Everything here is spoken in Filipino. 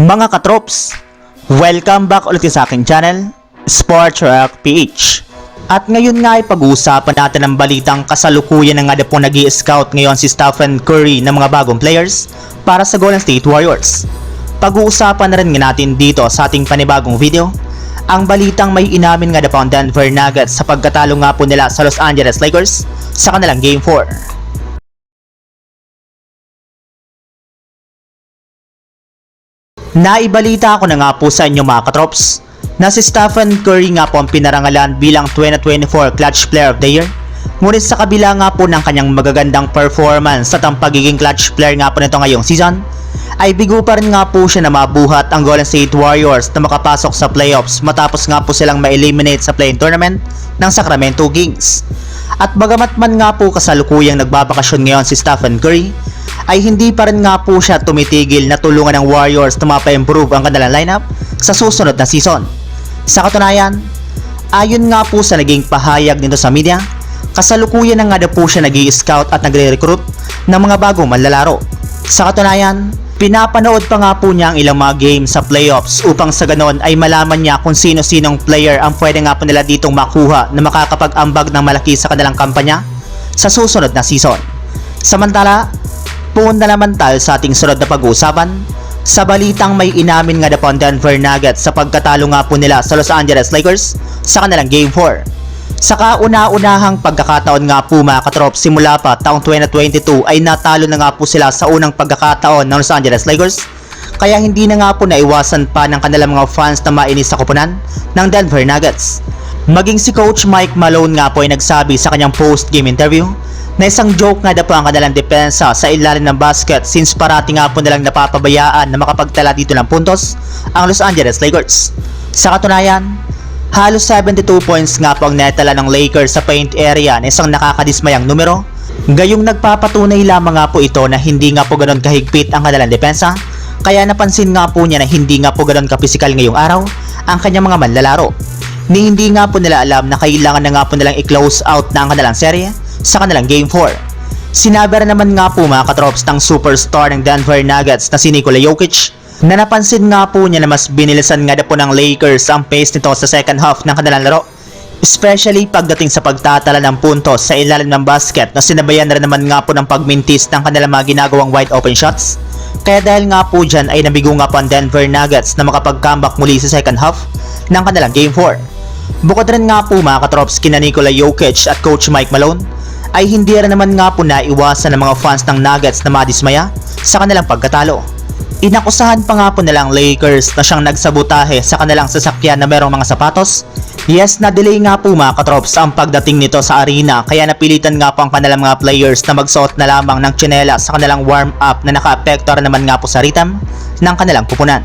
Mga katrops, welcome back ulit sa aking channel, Sports Rock PH. At ngayon nga ay pag-uusapan natin ang balitang kasalukuyan na nga na po nag scout ngayon si Stephen Curry ng mga bagong players para sa Golden State Warriors. Pag-uusapan na rin nga natin dito sa ating panibagong video, ang balitang may inamin nga na po ang Denver Nuggets sa pagkatalo nga po nila sa Los Angeles Lakers sa kanilang Game 4. Naibalita ko na nga po sa inyo mga katrops na si Stephen Curry nga po ang pinarangalan bilang 2024 Clutch Player of the Year. Ngunit sa kabila nga po ng kanyang magagandang performance at ang pagiging clutch player nga po nito ngayong season, ay bigo pa rin nga po siya na mabuhat ang Golden State Warriors na makapasok sa playoffs matapos nga po silang ma-eliminate sa play-in tournament ng Sacramento Kings. At bagamat man nga po kasalukuyang nagbabakasyon ngayon si Stephen Curry, ay hindi pa rin nga po siya tumitigil na tulungan ng Warriors na mapa-improve ang kanilang lineup sa susunod na season. Sa katunayan, ayon nga po sa naging pahayag nito sa media, kasalukuyan na nga na po siya nag scout at nagre-recruit ng mga bagong manlalaro. Sa katunayan, pinapanood pa nga po niya ang ilang mga games sa playoffs upang sa ganon ay malaman niya kung sino-sinong player ang pwede nga po nila ditong makuha na makakapag-ambag ng malaki sa kanilang kampanya sa susunod na season. Samantala, Punta naman tayo sa ating sunod na pag-uusapan sa balitang may inamin nga na Denver Nuggets sa pagkatalo nga po nila sa Los Angeles Lakers sa kanilang Game 4. Sa kauna-unahang pagkakataon nga po mga katrop simula pa taong 2022 ay natalo na nga po sila sa unang pagkakataon ng Los Angeles Lakers kaya hindi na nga po naiwasan pa ng kanilang mga fans na mainis sa kupunan ng Denver Nuggets. Maging si Coach Mike Malone nga po ay nagsabi sa kanyang post-game interview na isang joke nga na po ang kanilang depensa sa ilalim ng basket since parati nga po nilang napapabayaan na makapagtala dito ng puntos ang Los Angeles Lakers. Sa katunayan, halos 72 points nga po ang netala ng Lakers sa paint area na isang nakakadismayang numero. Gayong nagpapatunay lamang nga po ito na hindi nga po ganoon kahigpit ang kanilang depensa kaya napansin nga po niya na hindi nga po ganoon kapisikal ngayong araw ang kanyang mga manlalaro. Ni hindi nga po nila alam na kailangan na nga po nilang i-close out na ang kanilang serye sa kanilang Game 4. Sinabi rin naman nga po mga katrops ng superstar ng Denver Nuggets na si Nikola Jokic na napansin nga po niya na mas binilisan nga na po ng Lakers ang pace nito sa second half ng kanilang laro. Especially pagdating sa pagtatala ng puntos sa ilalim ng basket na sinabayan na rin naman nga po ng pagmintis ng kanilang mga ginagawang wide open shots. Kaya dahil nga po dyan ay nabigo nga po ang Denver Nuggets na makapag-comeback muli sa second half ng kanilang Game 4. Bukod rin nga po mga katrops kina Nikola Jokic at Coach Mike Malone ay hindi rin naman nga po naiwasan ng mga fans ng Nuggets na madismaya sa kanilang pagkatalo. Inakusahan pa nga po nilang Lakers na siyang nagsabotahe sa kanilang sasakyan na merong mga sapatos. Yes, na-delay nga po mga katrops ang pagdating nito sa arena kaya napilitan nga po ang kanilang mga players na magsuot na lamang ng tsinela sa kanilang warm-up na naka-apekto rin naman nga po sa rhythm ng kanilang pupunan.